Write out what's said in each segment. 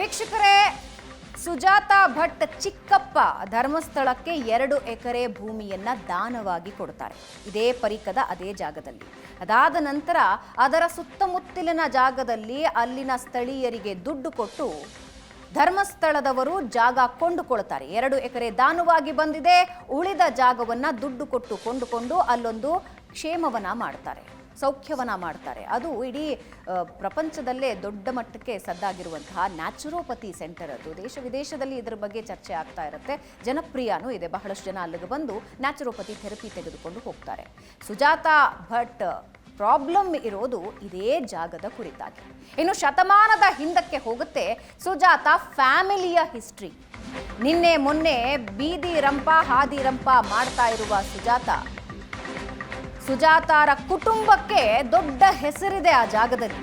ವೀಕ್ಷಕರೇ, ಸುಜಾತ ಭಟ್ ಚಿಕ್ಕಪ್ಪ ಧರ್ಮಸ್ಥಳಕ್ಕೆ ಎರಡು ಎಕರೆ ಭೂಮಿಯನ್ನ ದಾನವಾಗಿ ಕೊಡ್ತಾರೆ. ಇದೇ ಪರಿಕದ ಅದೇ ಜಾಗದಲ್ಲಿ. ಅದಾದ ನಂತರ ಅದರ ಸುತ್ತಮುತ್ತಲಿನ ಜಾಗದಲ್ಲಿ ಅಲ್ಲಿನ ಸ್ಥಳೀಯರಿಗೆ ದುಡ್ಡು ಕೊಟ್ಟು ಧರ್ಮಸ್ಥಳದವರು ಜಾಗ ಕೊಂಡುಕೊಳ್ತಾರೆ. ಎರಡು ಎಕರೆ ದಾನವಾಗಿ ಬಂದಿದೆ, ಉಳಿದ ಜಾಗವನ್ನ ದುಡ್ಡು ಕೊಟ್ಟು ಕೊಂಡುಕೊಂಡು ಅಲ್ಲೊಂದು ಕ್ಷೇಮವನ ಮಾಡ್ತಾರೆ. ಸೌಖ್ಯವನ ಮಾಡ್ತಾರೆ. ಅದು ಇಡೀ ಪ್ರಪಂಚದಲ್ಲೇ ದೊಡ್ಡ ಮಟ್ಟಕ್ಕೆ ಸದ್ದಾಗಿರುವಂತಹ ನ್ಯಾಚುರೋಪತಿ ಸೆಂಟರ್ ಅದು. ದೇಶ ವಿದೇಶದಲ್ಲಿ ಇದರ ಬಗ್ಗೆ ಚರ್ಚೆ ಆಗ್ತಾ ಇರುತ್ತೆ. ಜನಪ್ರಿಯನೂ ಇದೆ. ಬಹಳಷ್ಟು ಜನ ಅಲ್ಲಿಗೆ ಬಂದು ನ್ಯಾಚುರೋಪತಿ ಥೆರಪಿ ತೆಗೆದುಕೊಂಡು ಹೋಗ್ತಾರೆ. ಸುಜಾತ ಭಟ್, ಪ್ರಾಬ್ಲಮ್ ಇರೋದು ಇದೇ ಜಾಗದ ಕುರಿತಾಗಿ. ಇನ್ನು ಶತಮಾನದ ಹಿಂದಕ್ಕೆ ಹೋಗುತ್ತೆ ಸುಜಾತ ಫ್ಯಾಮಿಲಿಯ ಹಿಸ್ಟ್ರಿ. ನಿನ್ನೆ ಮೊನ್ನೆ ಬೀದಿ ರಂಪ ಹಾದಿ ರಂಪ ಮಾಡ್ತಾ ಇರುವ ಸುಜಾತ ಸುಜಾತಾರ ಕುಟುಂಬಕ್ಕೆ ದೊಡ್ಡ ಹೆಸರಿದೆ ಆ ಜಾಗದಲ್ಲಿ.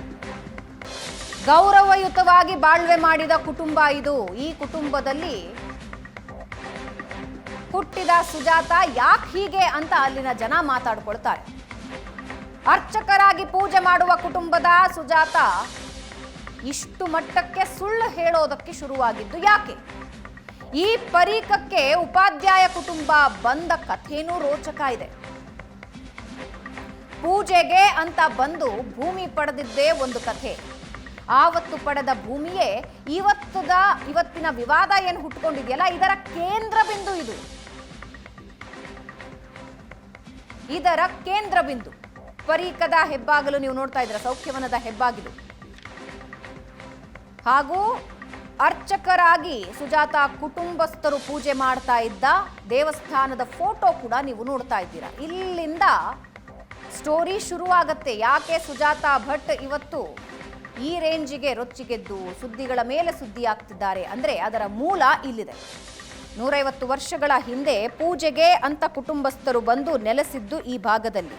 ಗೌರವಯುತವಾಗಿ ಬಾಳ್ವೆ ಮಾಡಿದ ಕುಟುಂಬ ಇದು. ಈ ಕುಟುಂಬದಲ್ಲಿ ಹುಟ್ಟಿದ ಸುಜಾತ ಯಾಕೆ ಹೀಗೆ ಅಂತ ಅಲ್ಲಿನ ಜನ ಮಾತಾಡ್ಕೊಳ್ತಾರೆ. ಅರ್ಚಕರಾಗಿ ಪೂಜೆ ಮಾಡುವ ಕುಟುಂಬದ ಸುಜಾತ ಇಷ್ಟು ಮಟ್ಟಕ್ಕೆ ಸುಳ್ಳು ಹೇಳೋದಕ್ಕೆ ಶುರುವಾಗಿದ್ದು ಯಾಕೆ? ಈ ಪರೀಕಕ್ಕೆ ಉಪಾಧ್ಯಾಯ ಕುಟುಂಬ ಬಂದ ಕಥೆನೂ ರೋಚಕ ಇದೆ. ಪೂಜೆಗೆ ಅಂತ ಬಂದು ಭೂಮಿ ಪಡೆದಿದ್ದೇ ಒಂದು ಕಥೆ. ಆವತ್ತು ಪಡೆದ ಭೂಮಿಯೇ ಇವತ್ತದ, ಇವತ್ತಿನ ವಿವಾದ ಏನು ಹುಟ್ಕೊಂಡಿದೆಯಲ್ಲ? ಇದರ ಕೇಂದ್ರ ಬಿಂದು ಇದು. ಇದರ ಕೇಂದ್ರ ಬಿಂದು. ಪರೀಕದ ಹೆಬ್ಬಾಗಲು ನೀವು ನೋಡ್ತಾ ಇದ್ರ ಸೌಖ್ಯವನದ ಹೆಬ್ಬಾಗಿದು ಹಾಗೂ ಅರ್ಚಕರಾಗಿ ಸುಜಾತ ಕುಟುಂಬಸ್ಥರು ಪೂಜೆ ಮಾಡ್ತಾ ಇದ್ದ ದೇವಸ್ಥಾನದ ಫೋಟೋ ಕೂಡ ನೀವು ನೋಡ್ತಾ ಇದ್ದೀರಾ. ಇಲ್ಲಿಂದ ಸ್ಟೋರಿ ಶುರುವಾಗತ್ತೆ. ಯಾಕೆ ಸುಜಾತಾ ಭಟ್ ಇವತ್ತು ಈ ರೇಂಜಿಗೆ ರೊಚ್ಚಿಗೆದ್ದು ಸುದ್ದಿಗಳ ಮೇಲೆ ಸುದ್ದಿ ಆಗ್ತಿದ್ದಾರೆ ಅಂದ್ರೆ ಅದರ ಮೂಲ ಇಲ್ಲಿದೆ. ನೂರೈವತ್ತು ವರ್ಷಗಳ ಹಿಂದೆ ಪೂಜೆಗೆ ಅಂತ ಕುಟುಂಬಸ್ಥರು ಬಂದು ನೆಲೆಸಿದ್ದು ಈ ಭಾಗದಲ್ಲಿ.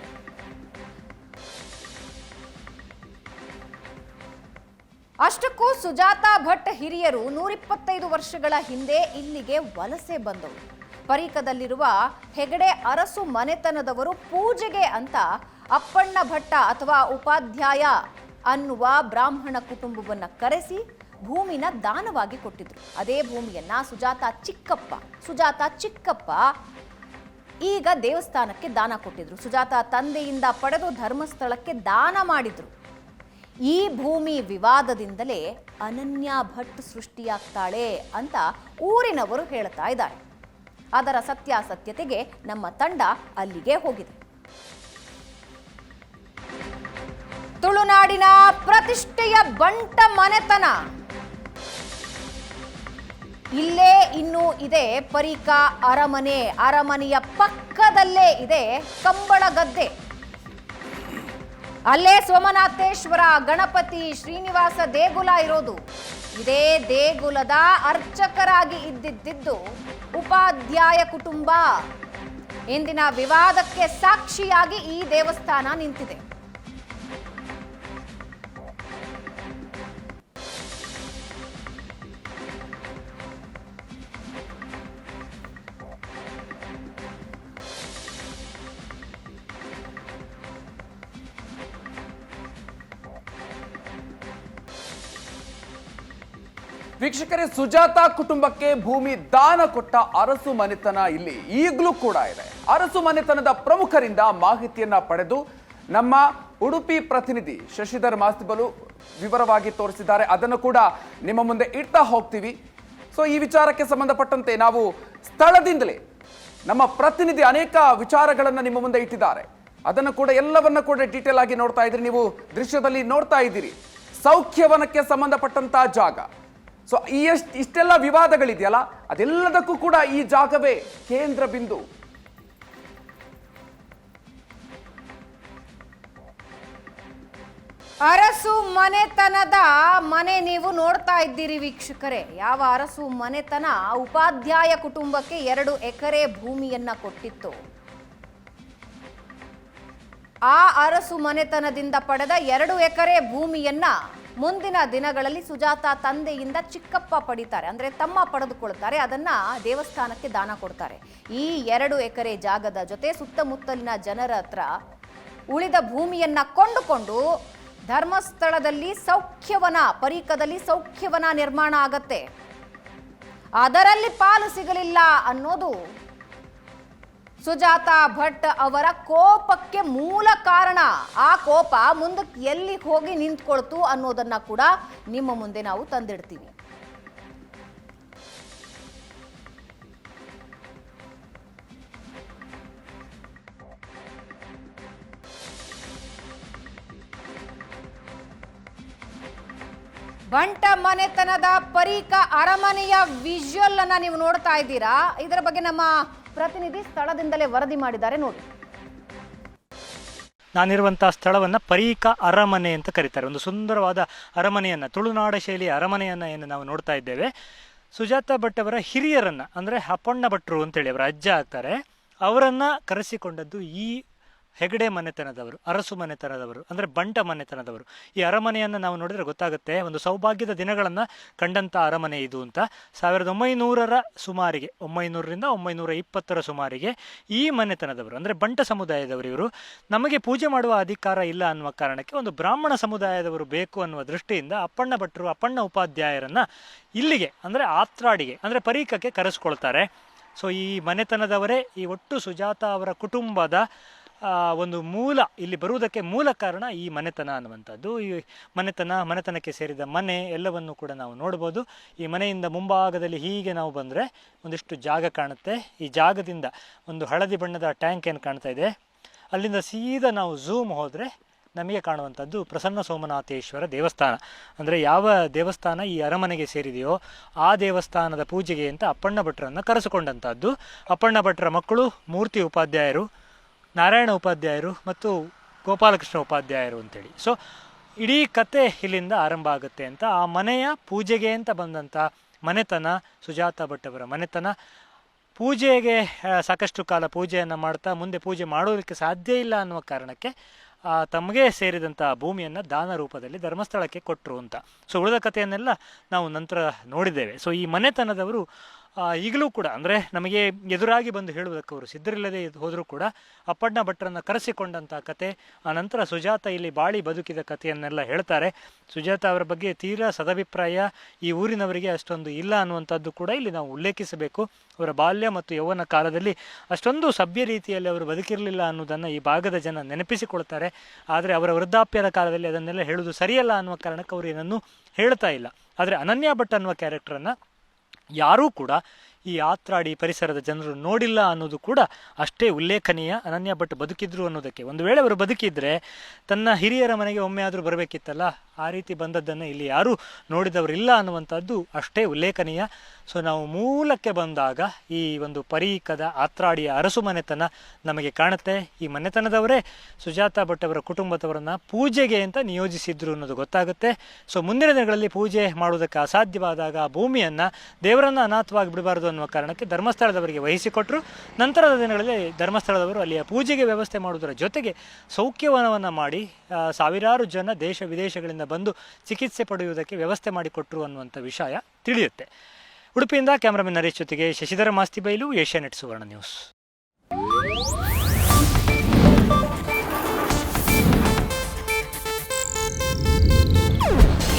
ಅಷ್ಟಕ್ಕೂ ಸುಜಾತಾ ಭಟ್ ಹಿರಿಯರು ನೂರಿಪ್ಪತ್ತೈದು ವರ್ಷಗಳ ಹಿಂದೆ ಇಲ್ಲಿಗೆ ವಲಸೆ ಬಂದವರು. ಪರೀಕದಲ್ಲಿರುವ ಹೆಗಡೆ ಅರಸು ಮನೆತನದವರು ಪೂಜೆಗೆ ಅಂತ ಅಪ್ಪಣ್ಣ ಭಟ್ಟ ಅಥವಾ ಉಪಾಧ್ಯಾಯ ಅನ್ನುವ ಬ್ರಾಹ್ಮಣ ಕುಟುಂಬವನ್ನ ಕರೆಸಿ ಭೂಮಿನ ದಾನವಾಗಿ ಕೊಟ್ಟಿದ್ರು. ಅದೇ ಭೂಮಿಯನ್ನ ಸುಜಾತ ಚಿಕ್ಕಪ್ಪ ಸುಜಾತ ಚಿಕ್ಕಪ್ಪ ಈಗ ದೇವಸ್ಥಾನಕ್ಕೆ ದಾನ ಕೊಟ್ಟಿದ್ರು. ಸುಜಾತ ತಂದೆಯಿಂದ ಪಡೆದು ಧರ್ಮಸ್ಥಳಕ್ಕೆ ದಾನ ಮಾಡಿದ್ರು. ಈ ಭೂಮಿ ವಿವಾದದಿಂದಲೇ ಅನನ್ಯ ಭಟ್ ಸೃಷ್ಟಿಯಾಗ್ತಾಳೆ ಅಂತ ಊರಿನವರು ಹೇಳ್ತಾ ಇದ್ದಾರೆ. ಅದರ ಸತ್ಯಾಸತ್ಯತೆಗೆ ನಮ್ಮ ತಂಡ ಅಲ್ಲಿಗೆ ಹೋಗಿದೆ. ತುಳುನಾಡಿನ ಪ್ರತಿಷ್ಠೆಯ ಬಂಟ ಮನೆತನ. ಇಲ್ಲೇ ಇನ್ನೂ ಇದೆ ಪರಿಕಾ ಅರಮನೆ. ಅರಮನೆಯ ಪಕ್ಕದಲ್ಲೇ ಇದೆ ಕಂಬಳ ಗದ್ದೆ. ಅಲ್ಲೇ ಸೋಮನಾಥೇಶ್ವರ ಗಣಪತಿ ಶ್ರೀನಿವಾಸ ದೇಗುಲ ಇರೋದು. ಇದೇ ದೇಗುಲದ ಅರ್ಚಕರಾಗಿ ಇದ್ದಿದ್ದು ಉಪಾಧ್ಯಾಯ ಕುಟುಂಬ. ಇಂದಿನ ವಿವಾದಕ್ಕೆ ಸಾಕ್ಷಿಯಾಗಿ ಈ ದೇವಸ್ಥಾನ ನಿಂತಿದೆ. ವೀಕ್ಷಕರೇ, ಸುಜಾತ ಕುಟುಂಬಕ್ಕೆ ಭೂಮಿ ದಾನ ಕೊಟ್ಟ ಅರಸು ಮನೆತನ ಇಲ್ಲಿ ಈಗಲೂ ಕೂಡ ಇದೆ. ಅರಸು ಮನೆತನದ ಪ್ರಮುಖರಿಂದ ಮಾಹಿತಿಯನ್ನ ಪಡೆದು ನಮ್ಮ ಉಡುಪಿ ಪ್ರತಿನಿಧಿ ಶಶಿಧರ್ ಮಾಸ್ತಿಬಲು ವಿವರವಾಗಿ ತೋರಿಸಿದ್ದಾರೆ. ಅದನ್ನು ಕೂಡ ನಿಮ್ಮ ಮುಂದೆ ಇಡ್ತಾ ಹೋಗ್ತೀವಿ. ಸೊ ಈ ವಿಚಾರಕ್ಕೆ ಸಂಬಂಧಪಟ್ಟಂತೆ ನಾವು ಸ್ಥಳದಿಂದಲೇ ನಮ್ಮ ಪ್ರತಿನಿಧಿ ಅನೇಕ ವಿಚಾರಗಳನ್ನು ನಿಮ್ಮ ಮುಂದೆ ಇಟ್ಟಿದ್ದಾರೆ. ಅದನ್ನು ಕೂಡ ಎಲ್ಲವನ್ನ ಕೂಡ ಡೀಟೇಲ್ ಆಗಿ ನೋಡ್ತಾ ಇದ್ದೀರಿ ನೀವು ದೃಶ್ಯದಲ್ಲಿ ನೋಡ್ತಾ ಇದ್ದೀರಿ. ಸೌಖ್ಯವನಕ್ಕೆ ಸಂಬಂಧಪಟ್ಟಂತ ಜಾಗ. ಸೊ ಈ ಎಷ್ಟು ಇಷ್ಟೆಲ್ಲ ವಿವಾದಗಳಿದೆಯಲ್ಲ, ಅದೆಲ್ಲದಕ್ಕೂ ಕೂಡ ಈ ಜಾಗವೇ ಕೇಂದ್ರ ಬಿಂದು. ಅರಸು ಮನೆತನದ ಮನೆ ನೀವು ನೋಡ್ತಾ ಇದ್ದೀರಿ ವೀಕ್ಷಕರೇ. ಯಾವ ಅರಸು ಮನೆತನ ಉಪಾಧ್ಯಾಯ ಕುಟುಂಬಕ್ಕೆ ಎರಡು ಎಕರೆ ಭೂಮಿಯನ್ನ ಕೊಟ್ಟಿತ್ತು. ಆ ಅರಸು ಮನೆತನದಿಂದ ಪಡೆದ ಎರಡು ಎಕರೆ ಭೂಮಿಯನ್ನ ಮುಂದಿನ ದಿನಗಳಲ್ಲಿ ಸುಜಾತ ತಂದೆಯಿಂದ ಚಿಕ್ಕಪ್ಪ ಪಡಿತಾರೆ. ಅಂದ್ರೆ ತಮ್ಮ ಪಡೆದುಕೊಳ್ತಾರೆ ಅದನ್ನ ದೇವಸ್ಥಾನಕ್ಕೆ ದಾನ ಕೊಡ್ತಾರೆ. ಈ ಎರಡು ಎಕರೆ ಜಾಗದ ಜೊತೆ ಸುತ್ತಮುತ್ತಲಿನ ಜನರ ಹತ್ರ ಉಳಿದ ಭೂಮಿಯನ್ನು ಕೊಂಡುಕೊಂಡು ಧರ್ಮಸ್ಥಳದಲ್ಲಿ ಸೌಖ್ಯವನ, ಪರೀಕದಲ್ಲಿ ಸೌಖ್ಯವನ ನಿರ್ಮಾಣ ಆಗತ್ತೆ. ಅದರಲ್ಲಿ ಪಾಲು ಸಿಗಲಿಲ್ಲ ಅನ್ನೋದು ಸುಜಾತ ಭಟ್ ಅವರ ಕೋಪಕ್ಕೆ ಮೂಲ ಕಾರಣ. ಆ ಕೋಪ ಮುಂದಕ್ಕೆ ಎಲ್ಲಿ ಹೋಗಿ ನಿಂತ್ಕೊಳ್ತು ಅನ್ನೋದನ್ನ ಕೂಡ ನಿಮ್ಮ ಮುಂದೆ ನಾವು ತಂದಿಡ್ತೀವಿ. ಬಂಟ ಮನೆತನದ ಪರೀಕ ಅರಮನೆಯ ವಿಜುವಲ್ ಅನ್ನ ನೀವು ನೋಡ್ತಾ ಇದ್ದೀರಾ? ಇದರ ಬಗ್ಗೆ ನಮ್ಮ ಪ್ರತಿನಿಧಿ ಸ್ಥಳದಿಂದಲೇ ವರದಿ ಮಾಡಿದ್ದಾರೆ, ನೋಡಿ. ನಾನಿರುವಂತಹ ಸ್ಥಳವನ್ನು ಪರೀಕ ಅರಮನೆ ಅಂತ ಕರೀತಾರೆ. ಒಂದು ಸುಂದರವಾದ ಅರಮನೆಯನ್ನು, ತುಳುನಾಡ ಶೈಲಿಯ ಅರಮನೆಯನ್ನು ಏನು ನಾವು ನೋಡ್ತಾ ಇದ್ದೇವೆ. ಸುಜಾತ ಭಟ್ ಅವರ ಹಿರಿಯರನ್ನು, ಅಂದರೆ ಅಪ್ಪಣ್ಣ ಭಟ್ರು ಅಂತೇಳಿ ಅವರ ಅಜ್ಜ ಆಗ್ತಾರೆ. ಅವರನ್ನು ಕರೆಸಿಕೊಂಡದ್ದು ಈ ಹೆಗಡೆ ಮನೆತನದವರು, ಅರಸು ಮನೆತನದವರು, ಅಂದರೆ ಬಂಟ ಮನೆತನದವರು. ಈ ಅರಮನೆಯನ್ನು ನಾವು ನೋಡಿದರೆ ಗೊತ್ತಾಗುತ್ತೆ, ಒಂದು ಸೌಭಾಗ್ಯದ ದಿನಗಳನ್ನು ಕಂಡಂಥ ಅರಮನೆ ಇದು ಅಂತ. ಸಾವಿರದ ಒಂಬೈನೂರರ ಸುಮಾರಿಗೆ, ಒಂಬೈನೂರರಿಂದ ಒಂಬೈನೂರ ಇಪ್ಪತ್ತರ ಸುಮಾರಿಗೆ ಈ ಮನೆತನದವರು, ಅಂದರೆ ಬಂಟ ಸಮುದಾಯದವರು ಇವರು, ನಮಗೆ ಪೂಜೆ ಮಾಡುವ ಅಧಿಕಾರ ಇಲ್ಲ ಅನ್ನುವ ಕಾರಣಕ್ಕೆ ಒಂದು ಬ್ರಾಹ್ಮಣ ಸಮುದಾಯದವರು ಬೇಕು ಅನ್ನುವ ದೃಷ್ಟಿಯಿಂದ ಅಪ್ಪಣ್ಣ ಭಟ್ರು, ಅಪ್ಪಣ್ಣ ಉಪಾಧ್ಯಾಯರನ್ನು ಇಲ್ಲಿಗೆ, ಅಂದರೆ ಆತ್ರಾಡಿಗೆ, ಅಂದರೆ ಪರೀಕಕ್ಕೆ ಕರೆಸ್ಕೊಳ್ತಾರೆ. ಸೊ ಈ ಮನೆತನದವರೇ, ಈ ಒಟ್ಟು ಸುಜಾತ ಅವರ ಕುಟುಂಬದ ಒಂದು ಮೂಲ, ಇಲ್ಲಿ ಬರುವುದಕ್ಕೆ ಮೂಲ ಕಾರಣ ಈ ಮನೆತನ ಅನ್ನುವಂಥದ್ದು. ಈ ಮನೆತನ, ಮನೆತನಕ್ಕೆ ಸೇರಿದ ಮನೆ ಎಲ್ಲವನ್ನು ಕೂಡ ನಾವು ನೋಡ್ಬೋದು. ಈ ಮನೆಯಿಂದ ಮುಂಭಾಗದಲ್ಲಿ ಹೀಗೆ ನಾವು ಬಂದರೆ ಒಂದಿಷ್ಟು ಜಾಗ ಕಾಣುತ್ತೆ. ಈ ಜಾಗದಿಂದ ಒಂದು ಹಳದಿ ಬಣ್ಣದ ಟ್ಯಾಂಕ್ ಏನು ಕಾಣ್ತಾ ಇದೆ. ಅಲ್ಲಿಂದ ಸೀದಾ ನಾವು ಝೂಮ್ ಹೋದರೆ ನಮಗೆ ಕಾಣುವಂಥದ್ದು ಪ್ರಸನ್ನ ಸೋಮನಾಥೇಶ್ವರ ದೇವಸ್ಥಾನ. ಅಂದರೆ ಯಾವ ದೇವಸ್ಥಾನ ಈ ಅರಮನೆಗೆ ಸೇರಿದೆಯೋ ಆ ದೇವಸ್ಥಾನದ ಪೂಜೆಗೆ ಅಂತ ಅಪ್ಪಣ್ಣ ಭಟ್ರನ್ನು ಕರೆಸಿಕೊಂಡಂಥದ್ದು. ಅಪ್ಪಣ್ಣ ಭಟ್ರ ಮಕ್ಕಳು, ಮೂರ್ತಿ ಉಪಾಧ್ಯಾಯರು ನಾರಾಯಣ ಉಪಾಧ್ಯಾಯರು ಮತ್ತು ಗೋಪಾಲಕೃಷ್ಣ ಉಪಾಧ್ಯಾಯರು ಅಂತೇಳಿ. ಸೊ ಇಡೀ ಕತೆ ಇಲ್ಲಿಂದ ಆರಂಭ ಆಗುತ್ತೆ ಅಂತ. ಆ ಮನೆಯ ಪೂಜೆಗೆ ಅಂತ ಬಂದಂಥ ಮನೆತನ, ಸುಜಾತ ಭಟ್ ಅವರ ಮನೆತನ, ಪೂಜೆಗೆ ಸಾಕಷ್ಟು ಕಾಲ ಪೂಜೆಯನ್ನು ಮಾಡ್ತಾ ಮುಂದೆ ಪೂಜೆ ಮಾಡೋದಕ್ಕೆ ಸಾಧ್ಯ ಇಲ್ಲ ಅನ್ನುವ ಕಾರಣಕ್ಕೆ ತಮಗೆ ಸೇರಿದಂಥ ಭೂಮಿಯನ್ನು ದಾನ ರೂಪದಲ್ಲಿ ಧರ್ಮಸ್ಥಳಕ್ಕೆ ಕೊಟ್ಟರು ಅಂತ. ಸೊ ಉಳಿದ ಕಥೆಯನ್ನೆಲ್ಲ ನಾವು ನಂತರ ನೋಡಿದ್ದೇವೆ. ಸೊ ಈ ಮನೆತನದವರು ಈಗಲೂ ಕೂಡ, ಅಂದರೆ ನಮಗೆ ಎದುರಾಗಿ ಬಂದು ಹೇಳುವುದಕ್ಕೆ ಅವರು ಸಿದ್ಧರಿಲ್ಲದೆ ಹೋದರೂ ಕೂಡ, ಅಪ್ಪಣ್ಣ ಭಟ್ರನ್ನು ಕರೆಸಿಕೊಂಡಂಥ ಕತೆ ನಂತರ ಸುಜಾತ ಇಲ್ಲಿ ಬಾಳಿ ಬದುಕಿದ ಕಥೆಯನ್ನೆಲ್ಲ ಹೇಳ್ತಾರೆ. ಸುಜಾತ ಅವರ ಬಗ್ಗೆ ತೀರಾ ಸದಭಿಪ್ರಾಯ ಈ ಊರಿನವರಿಗೆ ಅಷ್ಟೊಂದು ಇಲ್ಲ ಅನ್ನುವಂಥದ್ದು ಕೂಡ ಇಲ್ಲಿ ನಾವು ಉಲ್ಲೇಖಿಸಬೇಕು. ಅವರ ಬಾಲ್ಯ ಮತ್ತು ಯೌವನ ಕಾಲದಲ್ಲಿ ಅಷ್ಟೊಂದು ಸಭ್ಯ ರೀತಿಯಲ್ಲಿ ಅವರು ಬದುಕಿರಲಿಲ್ಲ ಅನ್ನೋದನ್ನು ಈ ಭಾಗದ ಜನ ನೆನಪಿಸಿಕೊಳ್ತಾರೆ. ಆದರೆ ಅವರ ವೃದ್ಧಾಪ್ಯದ ಕಾಲದಲ್ಲಿ ಅದನ್ನೆಲ್ಲ ಹೇಳುವುದು ಸರಿಯಲ್ಲ ಅನ್ನುವ ಕಾರಣಕ್ಕೆ ಅವರು ಏನನ್ನು ಹೇಳ್ತಾ ಇಲ್ಲ. ಆದರೆ ಅನನ್ಯ ಭಟ್ ಅನ್ನುವ ಕ್ಯಾರೆಕ್ಟರನ್ನು ಯಾರೂ ಕೂಡ ಈ ಆತ್ರಾಡಿ ಪರಿಸರದ ಜನರು ನೋಡಿಲ್ಲ ಅನ್ನೋದು ಕೂಡ ಅಷ್ಟೇ ಉಲ್ಲೇಖನೀಯ. ಅನನ್ಯ ಭಟ್ ಬದುಕಿದ್ರು ಅನ್ನೋದಕ್ಕೆ. ಒಂದು ವೇಳೆ ಅವರು ಬದುಕಿದ್ರೆ ತನ್ನ ಹಿರಿಯರ ಮನೆಗೆ ಒಮ್ಮೆ ಆದರೂ ಬರಬೇಕಿತ್ತಲ್ಲ? ಆ ರೀತಿ ಬಂದದ್ದನ್ನು ಇಲ್ಲಿ ಯಾರೂ ನೋಡಿದವರಿಲ್ಲ ಅನ್ನುವಂಥದ್ದು ಅಷ್ಟೇ ಉಲ್ಲೇಖನೀಯ. ಸೊ, ನಾವು ಮೂಲಕ್ಕೆ ಬಂದಾಗ ಈ ಒಂದು ಪರೀಕದ ಆತ್ರಾಡಿಯ ಅರಸು ಮನೆತನ ನಮಗೆ ಕಾಣುತ್ತೆ. ಈ ಮನೆತನದವರೇ ಸುಜಾತ ಭಟ್ ಅವರ ಕುಟುಂಬದವರನ್ನ ಪೂಜೆಗೆ ಅಂತ ನಿಯೋಜಿಸಿದ್ರು ಅನ್ನೋದು ಗೊತ್ತಾಗುತ್ತೆ. ಸೊ, ಮುಂದಿನ ದಿನಗಳಲ್ಲಿ ಪೂಜೆ ಮಾಡುವುದಕ್ಕೆ ಅಸಾಧ್ಯವಾದಾಗ ಭೂಮಿಯನ್ನು ದೇವರನ್ನ ಅನಾಥವಾಗಿ ಬಿಡಬಾರದು ಅನ್ನುವ ಕಾರಣಕ್ಕೆ ಧರ್ಮಸ್ಥಳದವರಿಗೆ ವಹಿಸಿಕೊಟ್ಟರು ನಂತರದ ದಿನಗಳಲ್ಲಿ ಧರ್ಮಸ್ಥಳದವರು ಅಲ್ಲಿಯ ಪೂಜೆಗೆ ವ್ಯವಸ್ಥೆ ಮಾಡುವುದರ ಜೊತೆಗೆ ಸೌಖ್ಯವನವನ್ನು ಮಾಡಿ ಸಾವಿರಾರು ಜನ ದೇಶ ವಿದೇಶಗಳಿಂದ ಬಂದು ಚಿಕಿತ್ಸೆ ಪಡೆಯುವುದಕ್ಕೆ ವ್ಯವಸ್ಥೆ ಮಾಡಿಕೊಟ್ಟರು ಅನ್ನುವಂಥ ವಿಷಯ ತಿಳಿಯುತ್ತೆ. ಉಡುಪಿಯಿಂದ ಕ್ಯಾಮರಾಮನ್ ನರೇಶ್ ಜೊತೆಗೆ ಶಶಿಧರ ಮಾಸ್ತಿ ಬೈಲು ಏಷ್ಯಾನೆಟ್ ಸುವರ್ಣ ನ್ಯೂಸ್.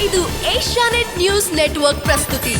ಇದು ಏಷ್ಯಾನೆಟ್ ನ್ಯೂಸ್ ನೆಟ್ವರ್ಕ್ ಪ್ರಸ್ತುತಿ.